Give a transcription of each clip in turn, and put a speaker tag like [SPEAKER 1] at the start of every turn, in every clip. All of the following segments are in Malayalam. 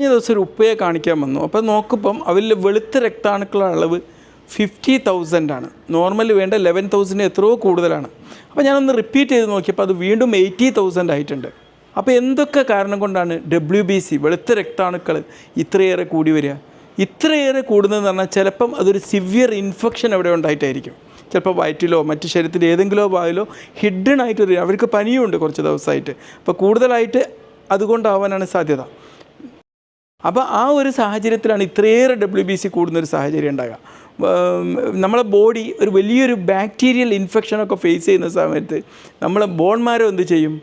[SPEAKER 1] കഴിഞ്ഞ ദിവസം ഒരു ഉപ്പയെ കാണിക്കാൻ വന്നു. അപ്പോൾ നോക്കുമ്പം അവരിൽ വെളുത്ത രക്താണുക്കളുടെ അളവ് ഫിഫ്റ്റി തൗസൻഡ് ആണ്. നോർമൽ വേണ്ട ലെവൻ തൗസൻഡ് എത്രയോ കൂടുതലാണ്. അപ്പോൾ ഞാനൊന്ന് റിപ്പീറ്റ് ചെയ്ത് നോക്കിയപ്പോൾ അത് വീണ്ടും എയ്റ്റി തൗസൻഡ് ആയിട്ടുണ്ട്. അപ്പോൾ എന്തൊക്കെ കാരണം കൊണ്ടാണ് ഡബ്ല്യു ബി സി വെളുത്ത രക്താണുക്കൾ ഇത്രയേറെ കൂടി വരിക? ഇത്രയേറെ കൂടുന്നതെന്ന് പറഞ്ഞാൽ ചിലപ്പം അതൊരു സിവിയർ ഇൻഫെക്ഷൻ അവിടെ ഉണ്ടായിട്ടായിരിക്കും. ചിലപ്പോൾ വയറ്റിലോ മറ്റ് ശരീരത്തിന്റെ ഏതെങ്കിലും ഭാഗത്തിലോ ഹിഡൻ ആയിട്ട് അവർക്ക് പനിയുണ്ട് കുറച്ച് ദിവസമായിട്ട്. അപ്പോൾ കൂടുതലായിട്ട് അതുകൊണ്ടാവാനാണ് സാധ്യത. അപ്പോൾ ആ ഒരു സാഹചര്യത്തിലാണ് ഇത്രയേറെ ഡബ്ല്യു ബി സി കൂടുന്നൊരു സാഹചര്യം ഉണ്ടാകുക നമ്മളെ ബോഡി ഒരു വലിയൊരു ബാക്ടീരിയൽ ഇൻഫെക്ഷനൊക്കെ ഫേസ് ചെയ്യുന്ന സമയത്ത് നമ്മളെ ബോൺമാരോ എന്ത് ചെയ്യും?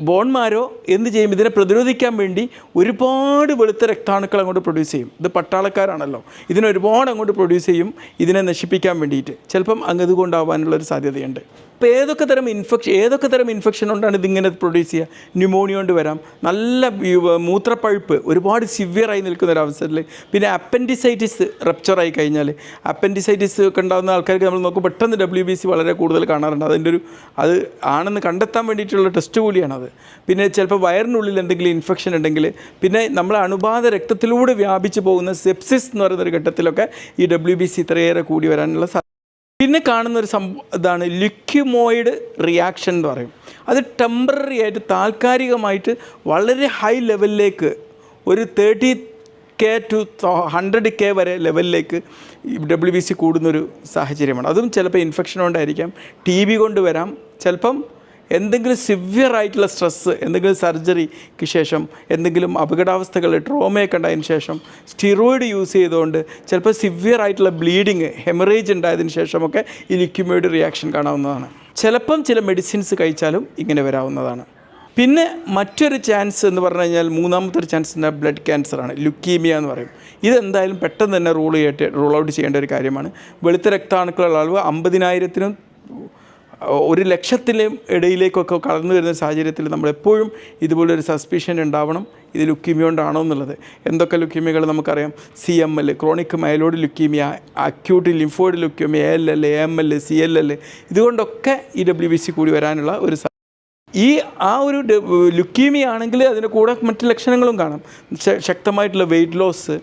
[SPEAKER 1] ബോൺമാരോ എന്ത് ചെയ്യും? ഇതിനെ പ്രതിരോധിക്കാൻ വേണ്ടി ഒരുപാട് വെളുത്ത രക്താണുക്കൾ അങ്ങോട്ട് പ്രൊഡ്യൂസ് ചെയ്യും. ഇത് പട്ടാളക്കാരാണല്ലോ. ഇതിനെ ഒരുപാട് അങ്ങോട്ട് പ്രൊഡ്യൂസ് ചെയ്യും. ഇതിനെ നശിപ്പിക്കാൻ വേണ്ടിയിട്ട്. ചിലപ്പം അങ്ങ് ഇതുകൊണ്ടാവാനുള്ളൊരു സാധ്യതയുണ്ട്. ഇപ്പോൾ ഏതൊക്കെ തരം ഇൻഫെക്ഷൻ ഏതൊക്കെ തരം ഇൻഫെക്ഷൻ കൊണ്ടാണ് ഇതിങ്ങനെ പ്രൊഡ്യൂസ് ചെയ്യുക? ന്യൂമോണിയ കൊണ്ട് വരാം. നല്ല മൂത്രപ്പഴുപ്പ് ഒരുപാട് സിവിയറായി നിൽക്കുന്ന ഒരു അവസരത്തിൽ. പിന്നെ അപ്പൻഡിസൈറ്റിസ് റപ്ചറായി കഴിഞ്ഞാൽ അപ്പൻഡിസൈറ്റിസ് ഒക്കെ ഉണ്ടാകുന്ന ആൾക്കാർക്ക് നമ്മൾ നോക്കുമ്പോൾ പെട്ടെന്ന് ഡബ്ല്യു ബി സി വളരെ കൂടുതൽ കാണാറുണ്ട്. അതിന്റെ ഒരു അത് ആണെന്ന് കണ്ടെത്താൻ വേണ്ടിയിട്ടുള്ള ടെസ്റ്റ് കൂടിയാണത് പിന്നെ ചിലപ്പോൾ വയറിനുള്ളിൽ എന്തെങ്കിലും ഇൻഫെക്ഷൻ ഉണ്ടെങ്കിൽ പിന്നെ നമ്മൾ അണുബാധ രക്തത്തിലൂടെ വ്യാപിച്ചു പോകുന്ന സെപ്സിസ് എന്ന് പറയുന്ന ഒരു ഘട്ടത്തിലൊക്കെ ഈ ഡബ്ല്യു ബി സി ഇത്രയേറെ കൂടി വരാനുള്ള സാധ്യത പിന്നെ കാണുന്ന ഒരു സംഭവം ഇതാണ് ലിക്യുമോയിഡ് റിയാക്ഷൻ എന്ന് പറയും. അത് ടെമ്പററി ആയിട്ട് താൽക്കാലികമായിട്ട് വളരെ ഹൈ ലെവലിലേക്ക് ഒരു thirty K to hundred K വരെ ലെവലിലേക്ക് ഡബ്ല്യു ബി സി കൂടുന്നൊരു സാഹചര്യമാണ്. അതും ചിലപ്പോൾ ഇൻഫെക്ഷൻ കൊണ്ടായിരിക്കാം. ടി ബി കൊണ്ട് വരാം. ചിലപ്പം എന്തെങ്കിലും സിവിയർ ആയിട്ടുള്ള സ്ട്രെസ്സ് എന്തെങ്കിലും സർജറിക്ക് ശേഷം എന്തെങ്കിലും അപകടാവസ്ഥകൾ ട്രോമയൊക്കെ ഉണ്ടായതിന് ശേഷം സ്റ്റിറോയിഡ് യൂസ് ചെയ്തുകൊണ്ട് ചിലപ്പോൾ സിവിയർ ആയിട്ടുള്ള ബ്ലീഡിങ് ഹെമറേജ് ഉണ്ടായതിന് ശേഷമൊക്കെ ഈ ലിക്യുമോയിഡ് റിയാക്ഷൻ കാണാവുന്നതാണ്. ചിലപ്പം ചില മെഡിസിൻസ് കഴിച്ചാലും ഇങ്ങനെ വരാവുന്നതാണ്. പിന്നെ മറ്റൊരു ചാൻസ് എന്ന് പറഞ്ഞു കഴിഞ്ഞാൽ മൂന്നാമത്തെ ഒരു ചാൻസ് എന്താ ബ്ലഡ് ക്യാൻസറാണ് ലുക്കീമിയ എന്ന് പറയും. ഇതെന്തായാലും പെട്ടെന്ന് തന്നെ റൂൾ ചെയ്യട്ടെ റൂൾ ഔട്ട് ചെയ്യേണ്ട ഒരു കാര്യമാണ്. വെളുത്ത രക്താണുക്കളുള്ള അളവ് അമ്പതിനായിരത്തിനും ഒരു ലക്ഷത്തിന് ഇടയിലേക്കൊക്കെ കടന്നു വരുന്ന സാഹചര്യത്തിൽ നമ്മളെപ്പോഴും ഇതുപോലൊരു സസ്പിഷൻ ഉണ്ടാവണം. ഇത് ലുക്കീമിയ കൊണ്ടാണോ എന്നുള്ളത്. എന്തൊക്കെ ലുക്കീമിയകൾ നമുക്കറിയാം? C M L chronic myeloid leukaemia acute lymphoid leukaemia L L A L C L L ഇതുകൊണ്ടൊക്കെ E W B C കൂടി വരാനുള്ള ഒരു ഈ ആ ഒരു ലുക്കീമിയ ആണെങ്കിൽ അതിന്റെ കൂടെ മറ്റ് ലക്ഷണങ്ങളും കാണാം. ശക്തമായിട്ടുള്ള വെയിറ്റ് ലോസ്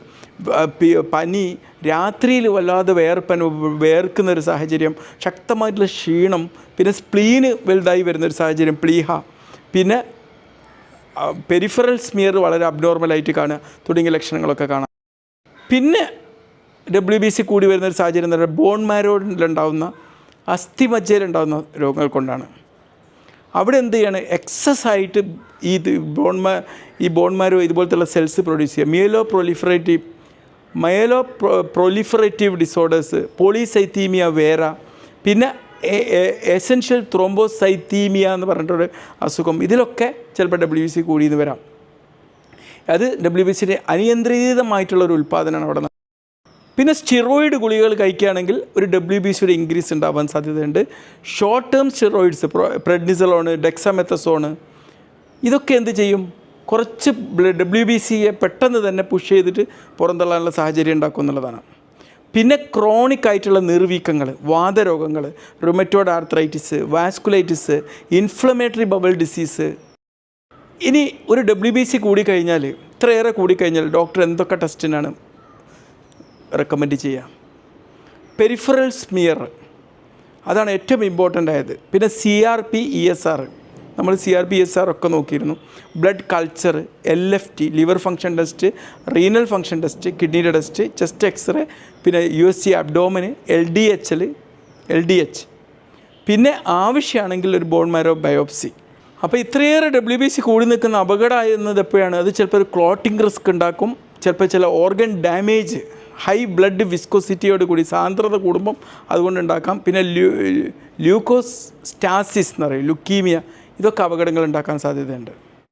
[SPEAKER 1] പനി രാത്രിയിൽ വല്ലാതെ വേർപ്പൻ വേർക്കുന്ന ഒരു സാഹചര്യം ശക്തമായിട്ടുള്ള ക്ഷീണം പിന്നെ സ്പ്ലീന് വലുതായി വരുന്ന ഒരു സാഹചര്യം പ്ലീഹ. പിന്നെ പെരിഫറൽ സ്മിയർ വളരെ അബ്നോർമലായിട്ട് കാണുക തുടങ്ങിയ ലക്ഷണങ്ങളൊക്കെ കാണാം. പിന്നെ ഡബ്ല്യു ബി സി കൂടി വരുന്നൊരു സാഹചര്യം എന്ന് പറഞ്ഞാൽ ബോൺ മാരോഡിലുണ്ടാവുന്ന അസ്ഥിമജ്ജയിലുണ്ടാകുന്ന രോഗങ്ങൾ കൊണ്ടാണ്. അവിടെ എന്ത് ചെയ്യാണ്? എക്സസ് ആയിട്ട് ഈ ബോൺമാ ഈ ബോൺമാരോ ഇതുപോലത്തുള്ള സെൽസ് പ്രൊഡ്യൂസ് ചെയ്യുക. Myelo proliferative myelo pro proliferative disorders polycythemia vera പിന്നെ എസെൻഷ്യൽ ത്രോംബോസൈത്തീമിയ എന്ന് പറഞ്ഞിട്ടൊരു അസുഖം. ഇതിലൊക്കെ ചിലപ്പോൾ ഡബ്ല്യു ബി സി കൂടിയെന്ന് വരാം. അത് ഡബ്ല്യു ബി സിയുടെ അനിയന്ത്രിതമായിട്ടുള്ള ഒരു ഉൽപ്പാദനമാണ് അവിടെ. പിന്നെ സ്റ്റിറോയിഡ് ഗുളികകൾ കഴിക്കുകയാണെങ്കിൽ ഒരു ഡബ്ല്യു ബി സിയുടെ ഇൻക്രീസ് ഉണ്ടാവാൻ സാധ്യതയുണ്ട്. Short term steroids prednisolone dexamethasone ഇതൊക്കെ എന്ത് ചെയ്യും? കുറച്ച് ഡബ്ല്യു ബി സിയെ പെട്ടെന്ന് തന്നെ പുഷ് ചെയ്തിട്ട് പുറന്തള്ളാനുള്ള സാഹചര്യം ഉണ്ടാക്കും എന്നുള്ളതാണ്. പിന്നെ ക്രോണിക് ആയിട്ടുള്ള നിർവീക്കങ്ങൾ വാതരോഗങ്ങൾ rheumatoid arthritis vasculitis inflammatory bowel disease ഇനി ഒരു ഡബ്ല്യു ബി സി കൂടിക്കഴിഞ്ഞാൽ ഇത്രയേറെ കൂടിക്കഴിഞ്ഞാൽ ഡോക്ടർ എന്തൊക്കെ ടെസ്റ്റിനാണ് റെക്കമെൻഡ് ചെയ്യാം. പെരിഫറൽ സ്മിയർ അതാണ് ഏറ്റവും ഇമ്പോർട്ടന്റ് ആയത്. പിന്നെ C R P E S R നമ്മൾ C R P S R ഒക്കെ നോക്കിയിരുന്നു. Blood culture L F T liver function test renal function test കിഡ്നിയുടെ ടെസ്റ്റ് ചെസ്റ്റ് എക്സ്റേ പിന്നെ U S C അബ്ഡോമിന് L D H L D H പിന്നെ ആവശ്യമാണെങ്കിൽ ഒരു ബോൺ മാരോ ബയോപ്സി അപ്പോൾ ഇത്രയേറെ ഡബ്ല്യു ബി സി കൂടി നിൽക്കുന്ന അപകടമായിരുന്നത് എപ്പോഴാണ്? അത് ചിലപ്പോൾ ഒരു ക്ലോട്ടിംഗ് റിസ്ക് ഉണ്ടാക്കും. ചിലപ്പോൾ ചില ഓർഗൻ ഡാമേജ് ഹൈ ബ്ലഡ് വിസ്കോസിറ്റിയോട് കൂടി സാന്ദ്രത കൂടുമ്പം അതുകൊണ്ട് ഉണ്ടാക്കാം. പിന്നെ ല്യൂ ല്യൂക്കോസ് സ്റ്റാസിസ് എന്ന് പറയും ലുക്കീമിയ. ഇതൊക്കെ അപകടങ്ങൾ ഉണ്ടാക്കാൻ സാധ്യതയുണ്ട്.